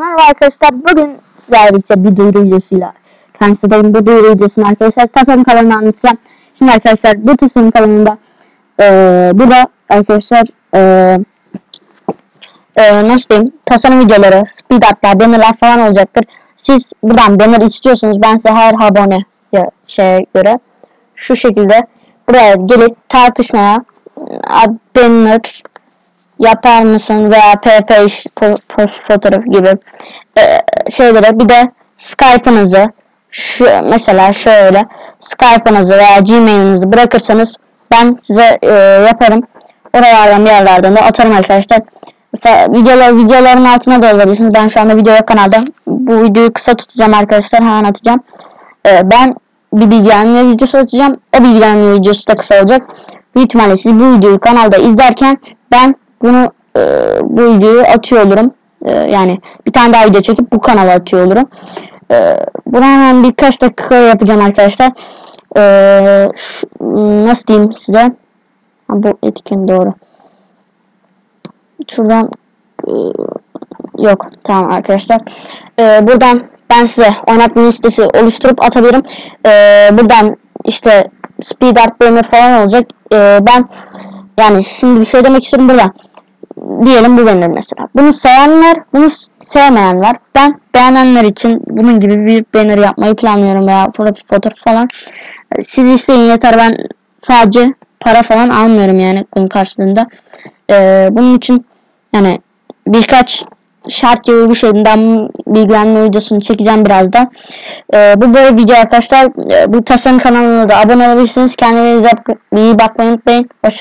Merhaba arkadaşlar. Bugün sizlerle bir duyuru videosuyla karşınızdayım. Bu duyuru videosunu arkadaşlar tasarım kanalına anlatacağım. Şimdi arkadaşlar bu tasarım kanalında eee burada arkadaşlar eee eee nasıl diyeyim tasarım videoları, speed artlar, bannerlar falan olacaktır. Siz buradan banner istiyorsunuz. Ben size her abone ya şeye göre şu şekilde buraya gelip tartışmaya "Abi banner yapar mısın veya PP iş, po- po- fotoğraf gibi e, şeylere bir de Skype'ınızı şu mesela şöyle Skype'ınızı veya Gmail'inizi bırakırsanız ben size e, yaparım. Oralardan bir yerlerden de atarım arkadaşlar. Videolar, videoların altına da yazabilirsiniz. Ben şu anda video kanalda. Bu videoyu kısa tutacağım arkadaşlar. Hemen atacağım. E, ben bir bilgilendirme videosu atacağım. O bilgilendirme videosu da kısa olacak. Büyük ihtimalle siz bu videoyu kanalda izlerken ben bunu e, bu videoyu atıyor olurum. E, yani bir tane daha video çekip bu kanala atıyor olurum. E, bunu hemen birkaç dakika yapacağım arkadaşlar. E, şu- nasıl diyeyim size? Ha, bu etiken doğru. Şuradan e, yok tamam arkadaşlar. E, buradan ben size oynatma listesi oluşturup atabilirim. E, buradan işte speed art falan olacak. E, ben yani şimdi bir şey demek istiyorum burada. Diyelim bu banner mesela. Bunu sevenler, bunu sevmeyen var. Ben beğenenler için bunun gibi bir banner yapmayı planlıyorum veya profil fotoğraf falan. Siz isteyin yeter ben sadece para falan almıyorum yani bunun karşılığında. E, bunun için yani birkaç şart gibi bir şeyden bilgilenme videosunu çekeceğim birazdan. Ee, bu böyle video arkadaşlar. Ee, bu tasarım kanalına da abone olabilirsiniz. Kendinize iyi bakmayı unutmayın. Hoşça